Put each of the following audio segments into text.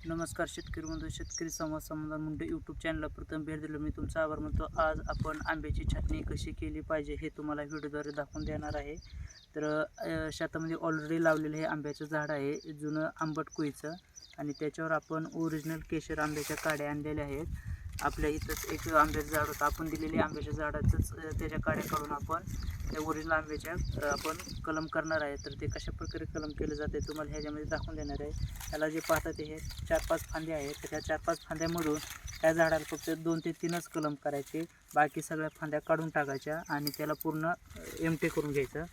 नमस्कार शेतकरी बंधू शेतकरी संवाद समाधान मुंडे यूट्यूब चॅनलला प्रथम भेट दिलं मी तुमचा आभार म्हणतो आज आपण आंब्याची छाटणी कशी केली पाहिजे हे तुम्हाला व्हिडिओद्वारे दाखवून देणार आहे. तर शेतामध्ये ऑलरेडी लावलेलं हे आंब्याचं झाड आहे जुनं आंबट कुईचं. आणि त्याच्यावर आपण ओरिजिनल केशर आंब्याच्या काड्या आणलेल्या आहेत. आपल्या इथंच एक आंब्याचं झाड होतं. आपण दिलेल्या आंब्याच्या झाडाचंच त्याच्या काड्या काढून आपण त्या ओरिजिनल आंब्याच्या आपण कलम करणार आहे. तर ते कशा प्रकारे कलम केलं जाते तुम्हाला ह्याच्यामध्ये दाखवून देणार आहे. त्याला जे पाहतात ते हे चार पाच फांदे आहेत. तर त्या चार पाच फांद्यामधून त्या झाडाला फक्त दोन ते तीनच कलम करायचे. बाकी सगळ्या फांद्या काढून टाकायच्या आणि त्याला पूर्ण एमटे करून घ्यायचं.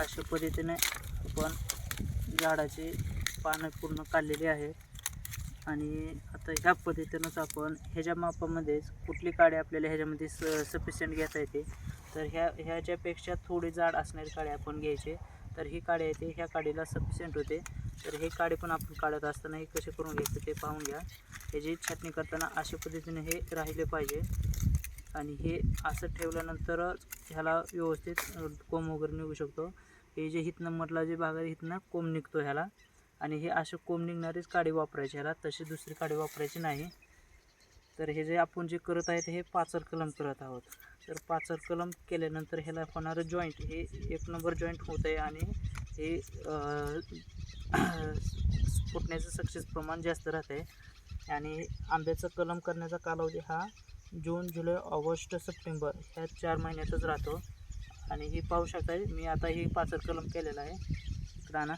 अशा पद्धतीने आपण झाडाचे पानं पूर्ण काढलेली आहे. आणि आता ह्या पद्धतीनंच आपण ह्याच्या मापामध्येच कुठली काडी आपल्याला ह्याच्यामध्ये स सफिशियंट घेता येते? तर ह्या ह्याच्यापेक्षा थोडी जाड असणारी काडी आपण घ्यायचे. तर ही काडी येते ह्या काडीला सफिशियंट होते. तर हे काडी पण आपण काढत असताना हे कसे करून घ्यायचे ते पाहून घ्या. ह्याची छाटणी करताना अशा पद्धतीने हे राहिले पाहिजे. आणि हे असं ठेवल्यानंतरच ह्याला व्यवस्थित कोंब वगैरे निघू शकतो. हे जे हितनं मधला जे भाग आहे हितनं कोंब निघतो ह्याला. आणि हे असे कोंब निघणारीच काडी वापरायची ह्याला. तशी दुसरी काडी वापरायची नाही. तर हे जे आपण जे करत आहे हे पाचर कलम करत आहोत. तर पाचर कलम केल्यानंतर ह्याला होणारं जॉईंट हे एक नंबर जॉईंट होत आहे आणि हे फुटण्याचं सक्सेस प्रमाण जास्त राहत आहे आणि आंब्याचा कलम करण्याचा कालावधी हा जून जुलै ऑगस्ट सप्टेंबर ह्या चार महिन्यातच राहतो. आणि ही पाहू शकता मी आता ही पाचर कलम केलेलं आहे. इकडं आणा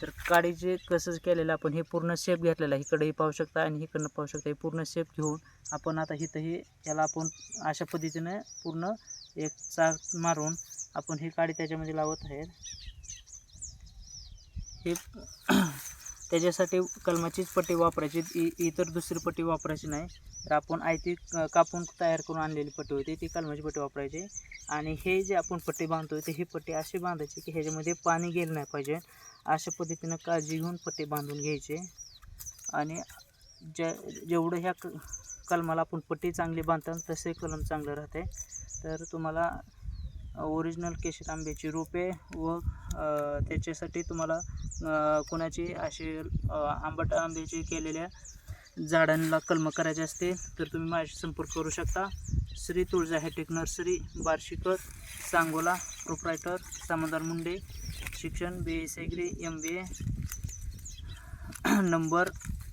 तर काडीचे कसं केलेलं आपण हे पूर्ण शेप घेतलेला आहे. इकडंही पाहू शकता आणि इकडनं पाहू शकता हे पूर्ण शेप घेऊन आपण आता इथंही याला आपण अशा पद्धतीने पूर्ण एक चाक मारून आपण ही काडी त्याच्यामध्ये लावत आहेत हे त्याच्यासाठी कलमाचीच पट्टी वापरायची. इ इतर दुसरी पट्टी वापरायची नाही. तर आपण आयती कापून तयार करून आणलेली पट्टी होती. ती कलमाची पट्टी वापरायची. आणि हे जे आपण पट्टी बांधतो ते ही पट्टी अशी बांधायची की ह्याच्यामध्ये पाणी गेलं नाही पाहिजे. अशा पद्धतीनं काळजी घेऊन पट्टी बांधून घ्यायची. आणि ज्या जेवढं ह्या क कलमाला आपण पट्टी चांगली बांधतात तसे कलम चांगलं राहते. तर तुम्हाला ओरिजिनल केशर आंब्याची रोपे व त्याच्यासाठी तुम्हाला कुणाची कोणाची आंबट आंब्याची केलेल्या झाडांना कलम करायचे असते तर तुम्ही माझ्याशी संपर्क करू शकता. Shri Tulja hi tech nursery Barshikar Sangola proprietor सामदार Munde शिक्षण B S agri M B A number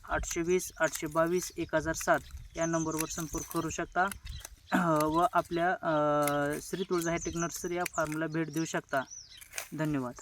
आठशे वीस आठशे बावीस एक हजार सात या नंबरवर संपर्क करू शकता. व आपल्या श्री तुळजा हॅटेक नर्सरी या फार्मला भेट देऊ शकता. धन्यवाद.